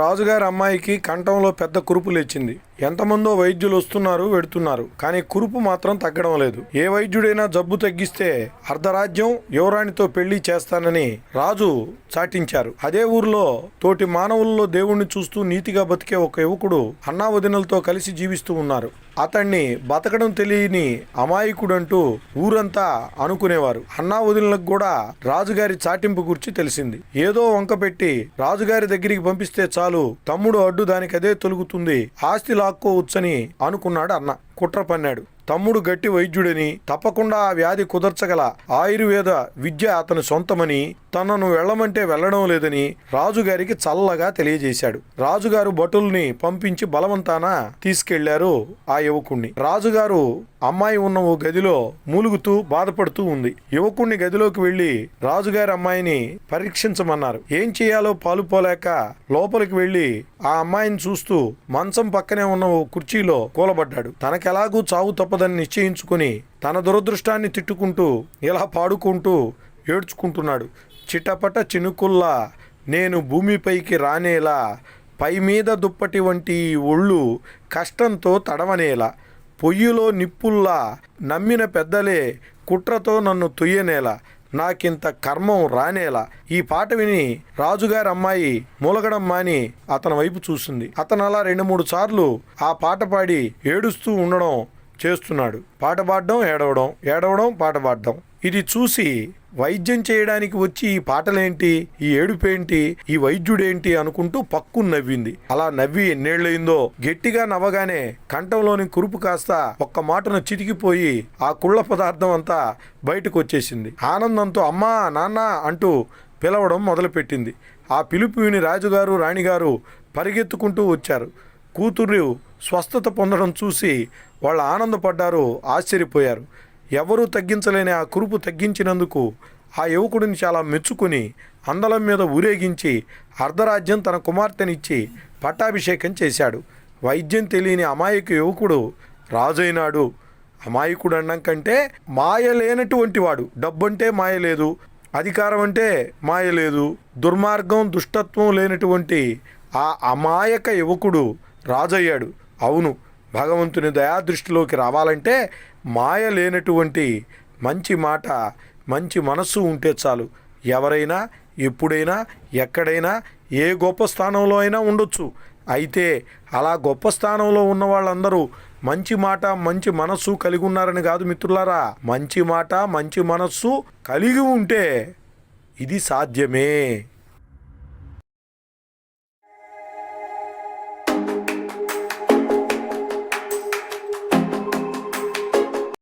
రాజుగారి అమ్మాయికి కంఠంలో పెద్ద కురుపు లేచింది. ఎంతమందో వైద్యులు వస్తున్నారు వెడుతున్నారు. కానీ కురుపు మాత్రం తగ్గడం లేదు. ఏ వైద్యుడైనా జబ్బు తగ్గిస్తే అర్ధరాజ్యం యువరాణితో పెళ్ళి చేస్తానని రాజు చాటించారు. అదే ఊర్లో తోటి మానవుల్లో దేవుణ్ణి చూస్తూ నీతిగా బతికే ఒక యువకుడు అన్నా వదినలతో కలిసి జీవిస్తూ ఉన్నారు. అతన్ని బతకడం తెలియని అమాయకుడంటూ ఊరంతా అనుకునేవారు. అన్నా వదినలకు కూడా రాజుగారి చాటింపు గురించి తెలిసింది. ఏదో వంక పెట్టి రాజుగారి దగ్గరికి పంపిస్తే చాలు తమ్ముడు అడ్డు దానికదే తొలుగుతుంది ఆస్తి లాక్కోవచ్చని అనుకున్నాడు అన్న. కుట్ర పన్నాడు. తమ్ముడు గట్టి వైద్యుడని తప్పకుండా ఆ వ్యాధి కుదర్చగల ఆయుర్వేద విద్య అతని సొంతమని తనను వెళ్ళమంటే వెళ్ళడం లేదని రాజుగారికి చల్లగా తెలియజేశాడు. రాజుగారు భటుల్ని పంపించి బలవంతాన తీసుకెళ్ళారు ఆ యువకుణ్ణి. రాజుగారు అమ్మాయి ఉన్న ఓ గదిలో మూలుగుతూ బాధపడుతూ ఉంది. యువకుణ్ణి గదిలోకి వెళ్ళి రాజుగారి అమ్మాయిని పరీక్షించమన్నారు. ఏం చేయాలో పాలుపోలేక లోపలికి వెళ్ళి ఆ అమ్మాయిని చూస్తూ మంచం పక్కనే ఉన్న ఓ కుర్చీలో కూలబడ్డాడు. తనకెలాగూ చావు తప్పదని నిశ్చయించుకుని తన దురదృష్టాన్ని తిట్టుకుంటూ ఇలా పాడుకుంటూ ఏడ్చుకుంటున్నాడు. చిటపట చినుకుల్లా నేను భూమిపైకి రానేలా పై మీద దుప్పటి వంటి ఈ ఒళ్ళు కష్టంతో తడవనేలా పొయ్యిలో నిప్పుల్లా నమ్మిన పెద్దలే కుట్రతో నన్ను తుయ్యనేలా నాకింత కర్మం రానేలా. ఈ పాట విని రాజుగారి అమ్మాయి మూలగడం మాని అతని వైపు చూసింది. అతను అలా రెండు మూడు సార్లు ఆ పాట పాడి ఏడుస్తూ ఉండడం చేస్తున్నాడు. పాట పాడడం ఏడవడం ఏడవడం పాట పాడడం. ఇది చూసి వైద్యం చేయడానికి వచ్చి ఈ పాటలేంటి ఈ ఏడుపేంటి ఈ వైద్యుడేంటి అనుకుంటూ పక్కు నవ్వింది. అలా నవ్వి ఎన్నేళ్ళయిందో గట్టిగా నవ్వగానే కంఠంలోని కురుపు కాస్త ఒక్క మాటను చితికిపోయి ఆ కుళ్ళ పదార్థం అంతా బయటకు వచ్చేసింది ఆనందంతో అమ్మా నాన్న అంటూ పిలవడం మొదలుపెట్టింది. ఆ పిలుపు విని రాజుగారు రాణిగారు పరిగెత్తుకుంటూ వచ్చారు. కూతురు స్వస్థత పొందడం చూసి వాళ్ళు ఆనందపడ్డారు ఆశ్చర్యపోయారు. ఎవరూ తగ్గించలేని ఆ కురుపు తగ్గించినందుకు ఆ యువకుడిని చాలా మెచ్చుకుని అందలం మీద ఊరేగించి అర్ధరాజ్యం తన కుమార్తెనిచ్చి పట్టాభిషేకం చేశాడు. వైద్యం తెలియని అమాయక యువకుడు రాజైనాడు. అమాయకుడు అన్నం కంటే మాయ లేనటువంటి వాడు. డబ్బంటే మాయ లేదు అధికారం అంటే మాయ లేదు దుర్మార్గం దుష్టత్వం లేనటువంటి ఆ అమాయక యువకుడు రాజయ్యాడు. అవును భగవంతుని దయాదృష్టిలోకి రావాలంటే మాయ లేనటువంటి మంచి మాట మంచి మనస్సు ఉంటే చాలు. ఎవరైనా ఎప్పుడైనా ఎక్కడైనా ఏ గొప్ప స్థానంలో అయినా ఉండొచ్చు. అయితే అలా గొప్ప స్థానంలో ఉన్న వాళ్ళందరూ మంచి మాట మంచి మనస్సు కలిగి ఉన్నారని కాదు మిత్రులారా. మంచి మాట మంచి మనస్సు కలిగి ఉంటే ఇది సాధ్యమే.